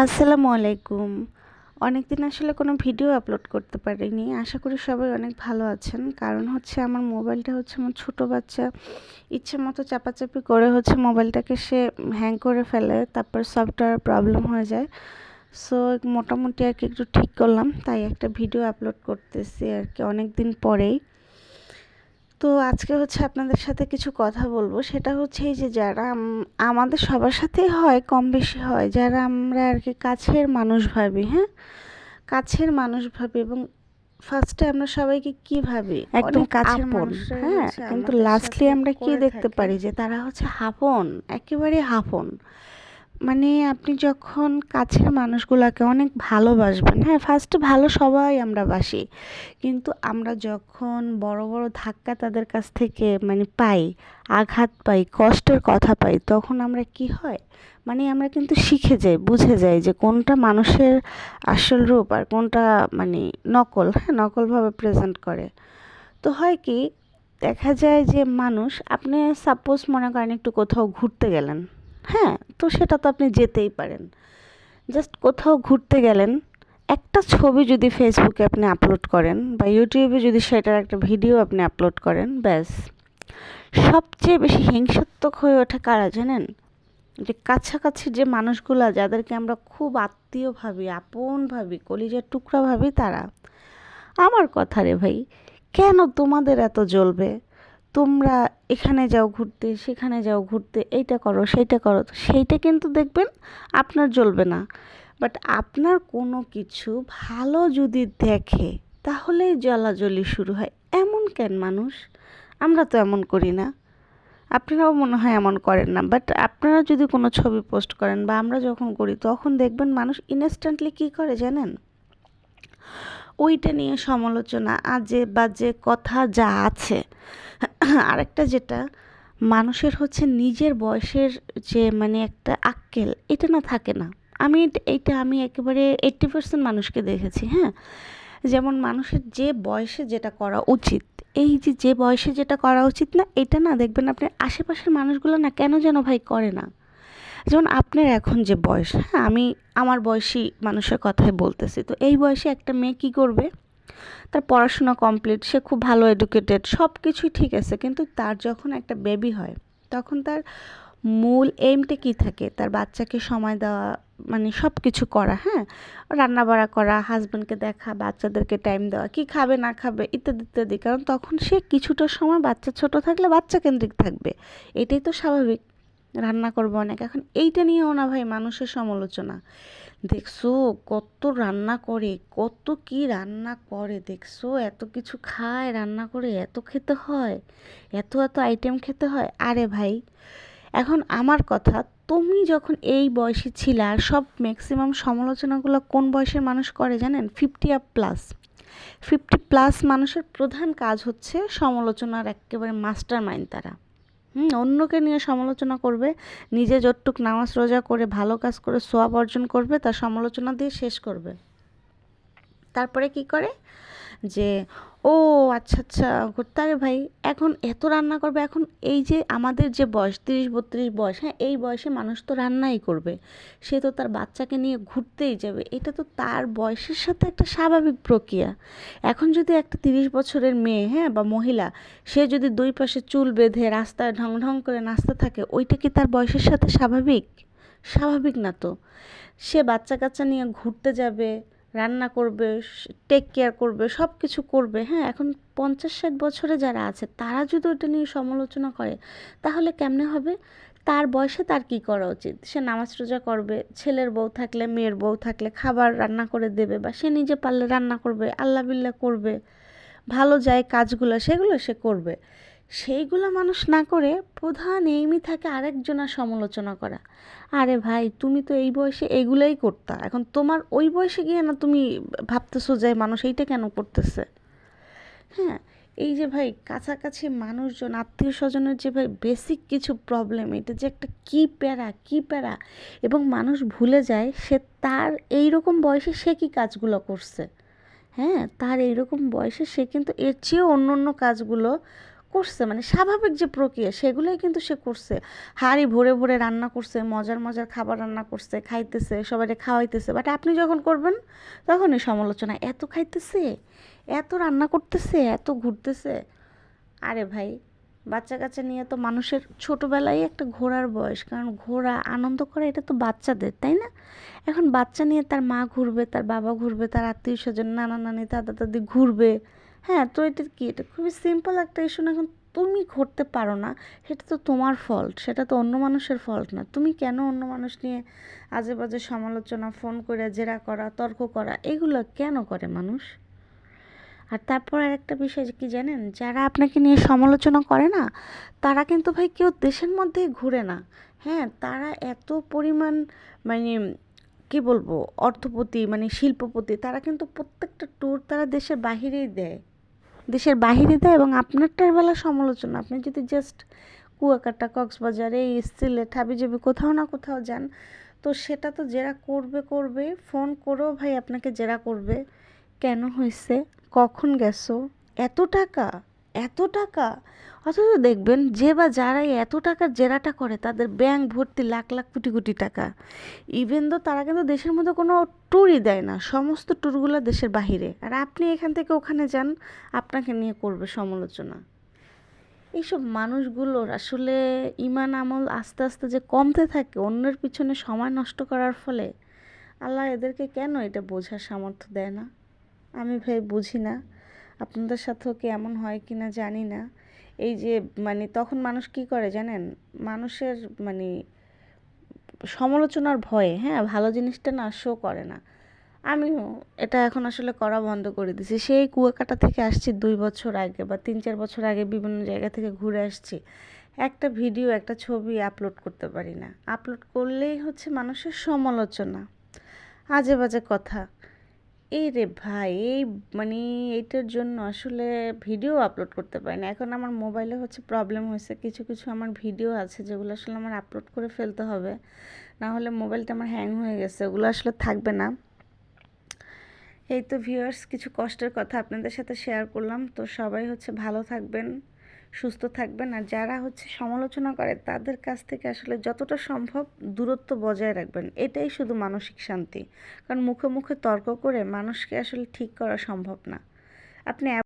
আসসালামু আলাইকুম। অনেক দিন আসলে কোনো ভিডিও আপলোড করতে পারিনি। আশা করি সবাই অনেক ভালো আছেন। কারণ হচ্ছে আমার মোবাইলটা হচ্ছে আমার ছোটো বাচ্চা। ইচ্ছে মতো চাপাচাপি করে হচ্ছে মোবাইলটাকে সে হ্যাং করে ফেলে, তারপর সফটওয়্যার প্রবলেম হয়ে যায়। সো মোটামুটি আর কি একটু ঠিক করলাম। তাই একটা ভিডিও আপলোড করতেছি আর কি অনেক দিন পরেই। তো আজকে হচ্ছে আপনাদের সাথে কিছু কথা বলব। সেটা হচ্ছে এই যে যারা আমাদের সবার সাথেই হয় কম বেশি হয় যারা আমরা আর কি কাছের মানুষ ভাবি হ্যাঁ? কাছের মানুষ ভাবি এবং ফার্স্টে আমরা সবাইকে কি ভাবি? একদম কাছের মানুষ হ্যাঁ কিন্তু লাস্টলি আমরা কি দেখতে পারি যে তারা হচ্ছে হাফন একেবারে হাফন। মানে আপনি যখন কাছের মানুষগুলোকে অনেক ভালোবাসবেন হ্যাঁ ফার্স্টে ভালো সবাই আমরা বাসি। কিন্তু আমরা যখন বড় বড় ধাক্কা তাদের কাছ থেকে মানে পাই, আঘাত পাই, কষ্টের কথা পাই, তখন আমরা কি হয়? মানে আমরা কিন্তু শিখে যাই, বুঝে যাই যে কোনটা মানুষের আসল রূপ আর কোনটা মানে নকল হ্যাঁ নকলভাবে প্রেজেন্ট করে। তো হয় কি, দেখা যায় যে মানুষ, আপনি সাপোজ মনে করেন একটু কোথাও ঘুরতে গেলেন। হ্যাঁ তো সেটা তো আপনি যেতেই পারেন। জাস্ট কোথাও ঘুরতে গেলেন, একটা ছবি যদি ফেসবুকে আপনি আপলোড করেন বা ইউটিউবে যদি সেটার একটা ভিডিও আপনি আপলোড করেন, ব্যাস। সবচেয়ে বেশি হিংসাত্মক হয়ে ওঠে কারা জানেন? যে কাছাকাছি যে মানুষগুলো, যাদেরকে আমরা খুব আত্মীয় ভাবি, আপন ভাবি, কলিজার টুকরা ভাবি তারা। আমার কথা রে ভাই, কেন তোমাদের এত জ্বলবে? তোমরা এখানে যাও ঘুরতে, সেখানে যাও ঘুরতে, এইটা করো, সেইটা করো। সেইটা কিন্তু দেখবেন আপনার জ্বলবে না। বাট আপনার কোনো কিছু ভালো যদি দেখে, তাহলেই জ্বলাজ্বলি শুরু হয়। এমন কেন মানুষ? আমরা তো এমন করি না। আপনারাও মনে হয় এমন করেন না। বাট আপনারা যদি কোনো ছবি পোস্ট করেন বা আমরা যখন করি, তখন দেখবেন মানুষ ইনস্ট্যান্টলি কী করে জানেন? ওইটা নিয়ে সমালোচনা, আজে বাজে কথা যা আছে। আরেকটা যেটা, মানুষের হচ্ছে নিজের বয়সের যে মানে একটা আক্কেল, এটা না থাকে না। আমি এইটা আমি একেবারে এইট্টি পার্সেন্ট মানুষকে দেখেছি হ্যাঁ? যেমন মানুষের যে বয়সে যেটা করা উচিত, এই যে যে বয়সে যেটা করা উচিত না, এটা না দেখবেন আপনার আশেপাশের মানুষগুলো না কেন যেন ভাই করে না। যেমন আপনার এখন যে বয়স হ্যাঁ? আমি, আমার বয়সী মানুষের কথাই বলতেছি। তো এই বয়সে একটা মেয়ে কী করবে? তার পড়াশোনা কমপ্লিট সে খুব ভালো এডুকেটেড সব কিছুই ঠিক আছে, কিন্তু তার যখন একটা বেবি হয়, তখন তার মূল এইমটা কী থাকে? তার বাচ্চাকে সময় দেওয়া মানে সব কিছু করা হ্যাঁ? রান্না বাড়া করা হাজব্যান্ডকে দেখা, বাচ্চাদেরকে টাইম দেওয়া, কি খাবে, না খাবে, ইত্যাদি ইত্যাদি। কারণ তখন সে কিছুটা সময় বাচ্চা ছোট থাকলে বাচ্চা কেন্দ্রিক থাকবে। এটাই তো স্বাভাবিক। রান্না করব অনেক। এখন এইটা নিয়েও না ভাই, মানুষের সমালোচনা। দেখছ কত রান্না করে, কত কি রান্না করে, দেখছ? এত কিছু খায়, রান্না করে এত খেতে হয়, এত এত আইটেম খেতে হয়। আরে ভাই, এখন আমার কথা, তুমি যখন এই বয়সে ছিলে আর সব ম্যাক্সিমাম সমালোচনাগুলো কোন বয়সের মানুষ করে জানেন? Fifty up plus fifty plus মানুষের প্রধান কাজ হচ্ছে সমালোচনার একেবারে মাস্টার মাইন্ড তারা। হুম, অন্যকে নিয়ে সমালোচনা করবে, নিজে যতটুক নামাজ রোজা করে, ভালো কাজ করে, সোয়াব অর্জন করবে, তার সমালোচনা দিয়ে শেষ করবে। তারপরে কি করে? যে ও আচ্ছা আচ্ছা করতে আরে ভাই, এখন এত রান্না করবে, এখন এই যে আমাদের যে বয়স, তিরিশ, বত্রিশ বয়স হ্যাঁ এই বয়সে মানুষ তো রান্নাই করবে। সে তো তার বাচ্চাকে নিয়ে ঘুরতেই যাবে। এটা তো তার বয়সের সাথে একটা স্বাভাবিক প্রক্রিয়া। এখন যদি একটা তিরিশ বছরের মেয়ে হ্যাঁ বা মহিলা, সে যদি দুই পাশে চুল বেঁধে রাস্তায় ঢং ঢং করে নাচতে থাকে, ওইটা কি তার বয়সের সাথে স্বাভাবিক? স্বাভাবিক না তো। সে বাচ্চা কাচ্চা নিয়ে ঘুরতে যাবে রান্না করবে টেক কেয়ার করবে সব কিছু করবে। হ্যাঁ এখন পঞ্চাশ ষাট বছরে যারা আছে, তারা যদি ওটা নিয়ে সমালোচনা করে, তাহলে কেমনে হবে? তার বয়সে তার কি করা উচিত? সে নামাজ রোজা করবে, ছেলের বউ থাকলে মেয়ের বউ থাকলে খাবার রান্না করে দেবে বা সে নিজে পারলে রান্না করবে, আল্লাহ বিল্লাহ করবে, ভালো যায় কাজগুলো সেগুলো সে করবে। সেইগুলো মানুষ না করে প্রধান এইমই থাকে আরেকজনের সমালোচনা করা। আরে ভাই, তুমি তো এই বয়সে এগুলোই করতা। এখন তোমার ওই বয়সে গিয়ে না তুমি ভাবতেছো যে মানুষ এইটা কেন করতেছে? হ্যাঁ এই যে ভাই, কাছাকাছি মানুষজন আত্মীয় স্বজনের যে ভাই বেসিক কিছু প্রবলেম এটা যে একটা কী প্যারা কী প্যারা? এবং মানুষ ভুলে যায়, সে তার এই রকম বয়সে সে কী কাজগুলো করছে? হ্যাঁ তার এইরকম বয়সে সে কিন্তু এর চেয়েও অন্য অন্য কাজগুলো করছে মানে স্বাভাবিক যে প্রক্রিয়া, সেগুলোই কিন্তু সে করছে। হাড়ি ভরে ভরে রান্না করছে, মজার মজার খাবার রান্না করছে, খাইতেছে সবাইকে খাওয়াইতেছে। বাট আপনি যখন করবেন, তখনই সমালোচনা, এত খাইতেছে, এত রান্না করতেছে, এত ঘুরতেছে। আরে ভাই বাচ্চা কাচ্চা নিয়ে তো মানুষের ছোটোবেলায় একটা ঘোরার বয়স, কারণ ঘোরা আনন্দ করা এটা তো বাচ্চাদের, তাই না? এখন বাচ্চা নিয়ে তার মা ঘুরবে, তার বাবা ঘুরবে, তার আত্মীয় স্বজন নানা নানি দাদা দাদি ঘুরবে হ্যাঁ তো এটা কি? এটা খুবই সিম্পল একটা ইস্যু না, এখন তুমি ঘুরতে পারো না। সেটা তো তোমার ফল্ট সেটা তো অন্য মানুষের ফল্ট না। তুমি কেন অন্য মানুষ নিয়ে আজে বাজে সমালোচনা ফোন করে, জেরা করা, তর্ক করা, এগুলো কেন করে মানুষ? আর তারপর আর একটা বিষয় কি জানেন? যারা আপনাকে নিয়ে সমালোচনা করে না, তারা কিন্তু ভাই কেউ দেশের মধ্যেই ঘুরে না। হ্যাঁ তারা এত পরিমাণ মানে কি বলব? অর্থপতি মানে শিল্পপতি, তারা কিন্তু প্রত্যেকটা ট্যুর তারা দেশের বাহিরেই দেয়। দেশের বাহিরে দেয় এবং আপনারটার বেলা সমালোচনা। আপনি যদি জাস্ট কুয়াকাটা, কক্সবাজারে, এই সিলেট, হাবিজাবি কোথাও না কোথাও যান, তো সেটা তো জেরা করবে করবে, ফোন করেও ভাই আপনাকে জেরা করবে। কেন হয়েছে কখন গেছো? এত টাকা? এত টাকা? অথচ দেখবেন যে বা যারাই এত টাকার জেরাটা করে, তাদের ব্যাংক ভর্তি লাখ লাখ কোটি কোটি টাকা। ইভেন তো তারা কিন্তু দেশের মধ্যে কোনো ট্যুরই দেয় না, সমস্ত ট্যুরগুলো দেশের বাহিরে। আর আপনি এখান থেকে ওখানে যান, আপনাকে নিয়ে করবে সমালোচনা। এইসব মানুষগুলোর আসলে ইমান আমল আস্তে আস্তে যে কমতে থাকে, অন্যের পিছনে সময় নষ্ট করার ফলে আল্লাহ এদেরকে কেন এটা বোঝার সামর্থ্য দেয় না? আমি ভাই বুঝি না। আপনাদের সাথেও কি এমন হয় কি না জানি না। এই যে মানে তখন মানুষ কি করে জানেন? মানুষের মানে সমালোচনার ভয়ে হ্যাঁ ভালো জিনিসটা না শো করে না। আমিও এটা এখন আসলে করা বন্ধ করে দিছি সেই কুয়াকাটা থেকে আসছি দুই বছর আগে বা তিন চার বছর আগে বিভিন্ন জায়গা থেকে ঘুরে আসছি। একটা ভিডিও, একটা ছবি আপলোড করতে পারি না। আপলোড করলেই হচ্ছে মানুষের সমালোচনা। আজে বাজে কথা। এই রে ভাই, এই মানে এইটার জন্য আসলে ভিডিও আপলোড করতে পারি না। এখন আমার মোবাইলে হচ্ছে প্রবলেম হয়েছে, কিছু কিছু আমার ভিডিও আছে যেগুলো আসলে আমার আপলোড করে ফেলতে হবে। না হলে মোবাইলটা আমার হ্যাং হয়ে গেছে, ওগুলো আসলে থাকবে না। এই তো ভিউয়ার্স কিছু কষ্টের কথা আপনাদের সাথে শেয়ার করলাম। তো সবাই হচ্ছে ভালো থাকবেন। সুস্থ থাকবেন। আর যারা হচ্ছে সমালোচনা করে, তাদের কাছ থেকে আসলে যতটা সম্ভব দূরত্ব বজায় রাখবেন। এটাই শুধু মানসিক শান্তি। কারণ মুখে মুখে তর্ক করে মানুষকে আসলে ঠিক করা সম্ভব না। আপনি